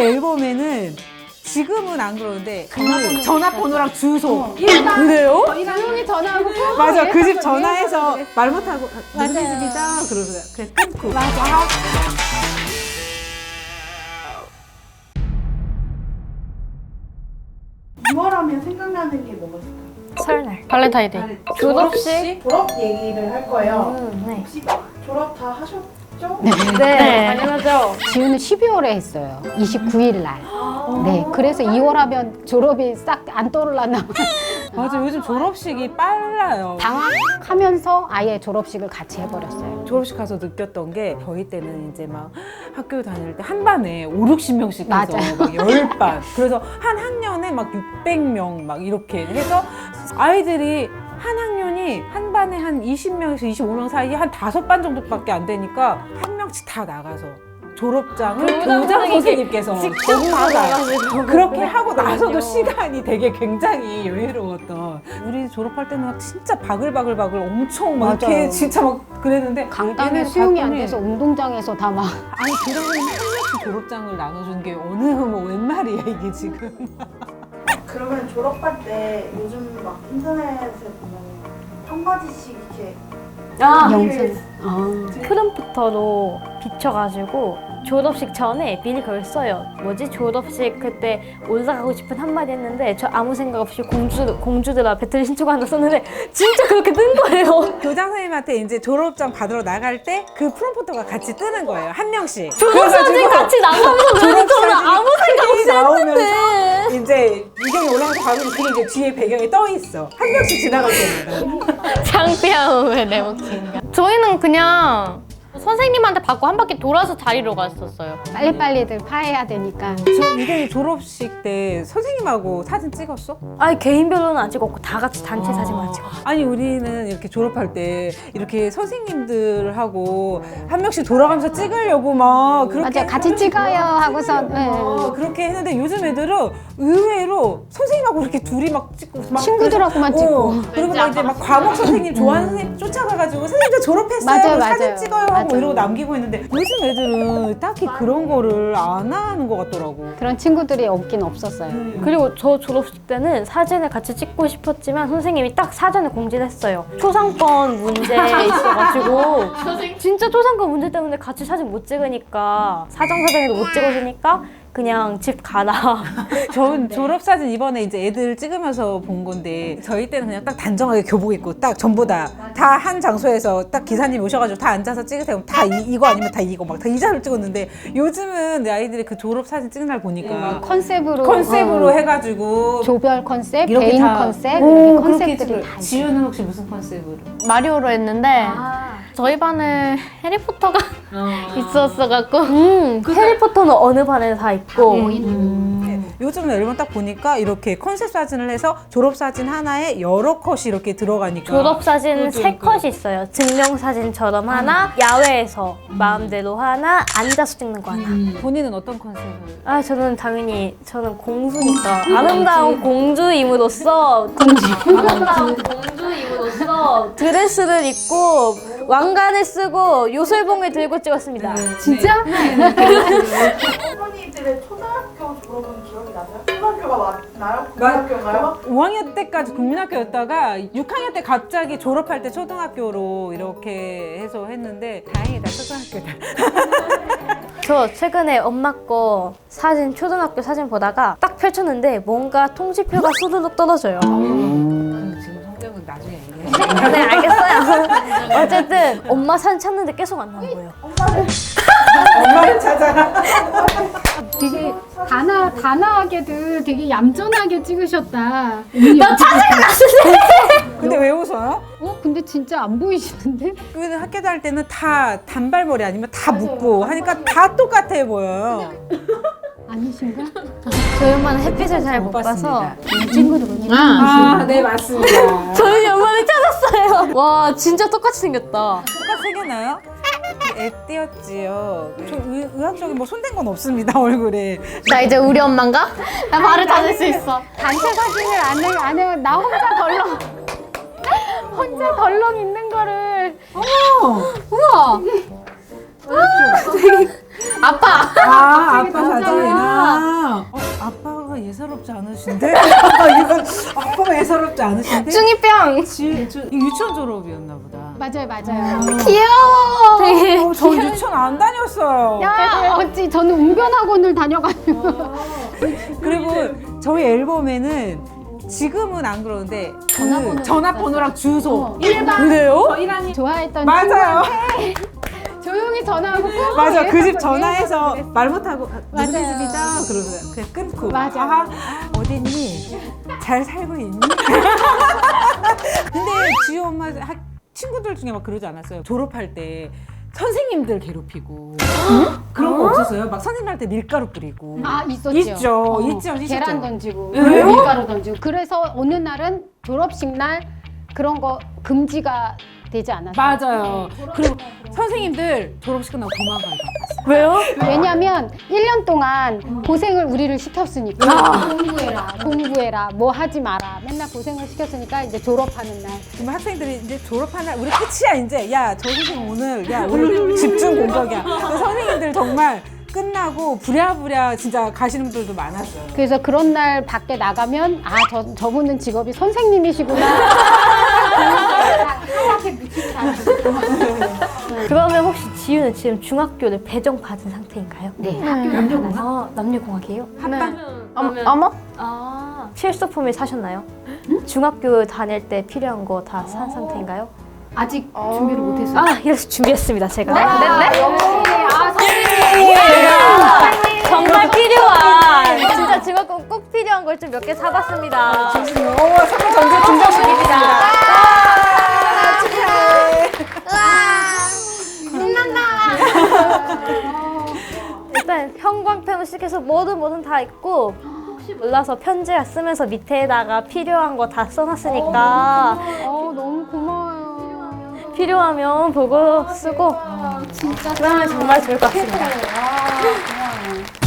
앨범에는 지금은 안 그러는데 그 전화번호랑 주소 그래요? 조용히 전화하고 꼭 맞아 그집 이랬거든요. 전화해서 네. 말 못하고 우리 맞아요. 집이다 그러고 그냥 끊고 맞아. 유월하면 생각나는 게 뭐가 있을까요? 설날, 발렌타인데이, 졸업식. 졸업 얘기를 할 거예요. 음, 네. 혹시 졸업 다 하셨죠? 네, 당 지우는 12월에 했어요. 29일 날. 네, 그래서 2월 하면 졸업이 싹 안 떠올랐나. 맞아 요즘 졸업식이 빨라요 당황하면서 아예 졸업식을 같이 해버렸어요. 졸업식 가서 느꼈던 게 저희 때는 이제 막 학교 다닐 때 한 반에 5, 60명씩 해서 맞아요. 막 10반 그래서 한 학년에 막 600명 막 이렇게 해서 아이들이 한 학년이 한 반에 한 20명에서 25명 사이에 한 다섯 반 정도밖에 안 되니까 한 명씩 다 나가서 졸업장을 교장 교장 선생님께서 직접 받아가지고. 그렇게 하고 나서도. 시간이 되게 굉장히 여유로웠던 우리 졸업할 때는 막 진짜 바글바글바글 엄청 막 이렇게. 진짜 막 그랬는데 얘네들 수용이 안 돼서 운동장에서 다 막. 아니 그러면 한 명씩 졸업장을 나눠준 게 어느 뭐웬 말이야 이게 지금 그러면 졸업할 때 요즘 막 인터넷에 보면 한마디씩 이렇게 아, 영상. 아. 크롬부터로 비춰가지고 졸업식 전에 미리 그걸 써요. 뭐지? 졸업식 그때 올라가고 싶은 한마디 했는데 저 아무 생각 없이 공주, 공주들아 배틀 신청한다 썼는데 진짜 그렇게 뜬 거예요. 교장 선생님한테 이제 졸업장 받으러 나갈 때 그 프롬포터가 같이 뜨는 거예요 한 명씩 졸업사진 같이 나가면서 그래서 저는 아무 생각 없이 나오면서 이제 이경이 올라가서 가면 그게 이제 뒤에 배경에 떠 있어 한 명씩 지나갈 때마다 창피함을 내 몫인가 저희는 그냥 선생님한테 받고 한 바퀴 돌아서 자리로 갔었어요 빨리빨리들 파해야 되니까. 저 이경이 졸업식 때 선생님하고 사진 찍었어? 아니 개인별로는 안 찍었고 다 같이 단체 사진만 찍었어요 아니 우리는 이렇게 졸업할 때 이렇게 선생님들하고 한 명씩 돌아가면서 찍으려고 막 그렇게 맞아, 같이 찍어요 하고서. 네. 어, 그렇게 했는데 요즘 애들은 의외로 선생님하고 이렇게 둘이 막 찍고 막 친구들하고만 그래서- 찍고. 어, 그리고 막 이제 막 과목 선생님 좋아하는 선생님 쫓아가가지고 선생님 저 졸업했어요 맞아요, 사진 맞아요. 찍어요 하고 맞아요. 이러고 남기고 했는데 요즘 애들은 딱히 그런 거를 안 하는 것 같더라고 그런 친구들이 없긴 없었어요. 그리고 저 졸업식 때는 사진을 같이 찍고 싶었지만 선생님이 딱 사전에 공지를 했어요. 초상권 문제 있어가지고 진짜 초상권 문제 때문에 같이 사진 못 찍으니까 사정 사정에도 못 찍어주니까 그냥 집 가라. 전 졸업사진 이번에 이제 애들 찍으면서 본 건데 저희 때는 그냥 딱 단정하게 교복 입고 딱 전부 다 다 한 장소에서 딱 기사님 오셔가지고 다 앉아서 찍으세요. 다 이, 거 아니면 다 이거 막 다 이 자를 찍었는데 요즘은 내 아이들이 그 졸업사진 찍는 날 보니까 컨셉으로. 컨셉으로 어, 해가지고 조별 컨셉, 이렇게 개인 다- 컨셉, 오, 이렇게 컨셉들이. 다 있어요. 지우는 혹시 무슨 컨셉으로? 마리오로 했는데 저희 반에 해리포터가 있었어갖고. 음, 해리포터는 어느 반에 다 있고. 네, 요즘 앨범 딱 보니까 이렇게 컨셉 사진을 해서 졸업 사진 하나에 여러 컷이 이렇게 들어가니까. 졸업 사진 그것도 세 있고. 컷이 있어요. 증명 사진처럼 하나, 야외에서 마음대로 하나, 앉아서 찍는 거 하나. 본인은 어떤 컨셉을? 아 저는 당연히 저는 공주니까. 아름다운 공주임으로써. 아름다운 공주임으로써 드레스를 입고 왕관을 쓰고 요술봉을 들고 찍었습니다. 진짜? 어머니들의 초등학교 졸업은 기억이 나세요? 초등학교가 맞나요? 고등학교인가요? 5학년 때까지 국민학교였다가 6학년 때 갑자기 졸업할 때 초등학교로 이렇게 해서 했는데 다행이다 초등학교다. 저 최근에 엄마 거 사진 초등학교 사진 보다가 딱 펼쳤는데 뭔가 통지표가 수두룩 떨어져요. 그럼 지금 성격은 나중에. 네 알겠어요. 어쨌든 엄마 사진 찾는데 계속 안 나온 거예요. 엄마를 찾아라. 되게 단아, 단아하게들 되게 얌전하게 찍으셨다. 나 찾아갔는데 근데 왜 웃어요? 어? 근데 진짜 안 보이시는데? 그 학교 다닐 때는 다 단발머리 아니면 다 묶고 하니까 다 똑같아 보여요. 아니신가? 저희 엄마는 햇빛을 잘 못 봐서 친구들은요? 아, 네 맞습니다. 저희 엄마를 찾았어요. 와 진짜 똑같이 생겼다. 똑같이 생겼나요? 애띠였지요. 저 의, 의학적인 뭐 손댄 건 없습니다 얼굴에. 나 이제 우리 엄마인가? 나 발을 찾을 수 있어. 단체 사진을 안 해, 안 해, 나 혼자 덜렁. 혼자 덜렁 있는 거를. 우와! 아빠. 아 아빠 사진이나. 애서롭지 않으신데? 아, 이거 아빠가 애서롭지 않으신데? 중이병. 지, 저, 이거 유치원 졸업이었나 보다. 맞아요, 맞아요. 귀여워. 되게 어, 저 유치원 안 다녔어요. 야, 어찌 저는 웅변학원을 다녀가지고. 그리고 저희 앨범에는 지금은 안 그러는데 전화번호 그 전화번호랑 주소 어. 그래요? 좋아했던 맞아요. 친구한테 조용히 전화하고 꼭 맞아 그 집 전화해서. 말 못하고 누구 맞아요. 집이죠? 그러고 그냥 끊고 맞아. 아하, 어딨니? 잘 살고 있니? 근데 지우 엄마 학- 친구들 중에 막 그러지 않았어요? 졸업할 때 선생님들 괴롭히고 그런 거 없었어요? 막 선생님한테 밀가루 뿌리고 아 있었죠. 있죠. 있죠, 있었죠. 계란 던지고 왜요? 밀가루 던지고. 그래서 어느 날은 졸업식 날 그런 거 금지가 되지 않았어요. 맞아요. 그리고 선생님들 졸업식 끝나고 도망가요. 왜요? 왜냐면 1년 동안 고생을 우리를 시켰으니까 공부해라, 공부해라, 뭐 하지 마라. 맨날 고생을 시켰으니까 이제 졸업하는 날. 그러면 학생들이 이제 졸업하는 날 우리 끝이야 이제 야 저 선생님 오늘 야 오늘 집중 공격이야. 선생님들 정말 끝나고 부랴부랴 진짜 가시는 분들도 많았어요. 그래서 그런 날 밖에 나가면 아, 저, 저분은 직업이 선생님이시구나. 하얗게 묻히고 다니고. 그러면 혹시 지유는 지금 중학교를 배정 받은 상태인가요? 네, 학교 남녀공학. 아 남녀공학이에요? 합방 어머? 아 필수품을 사셨나요? 중학교 다닐 때 필요한 거 다 산 상태인가요? 아직 준비를 못했어요. 아 이래서 준비했습니다 제가. 네, 역시. 아, 제가 정말 필요한 진짜 중학교 꼭 필요한 걸 좀 몇 개 사봤습니다. 오 선물 전제 증정식입니다. 아, 일단 형광펜으로 시작해서 뭐든 뭐든 다 있고 혹시 몰라서 편지 쓰면서 밑에다가 필요한 거 다 써놨으니까 어, 너무 고마워요. 필요하면 보고 쓰고 진짜 그러면 정말 좋을 것 같습니다. 아,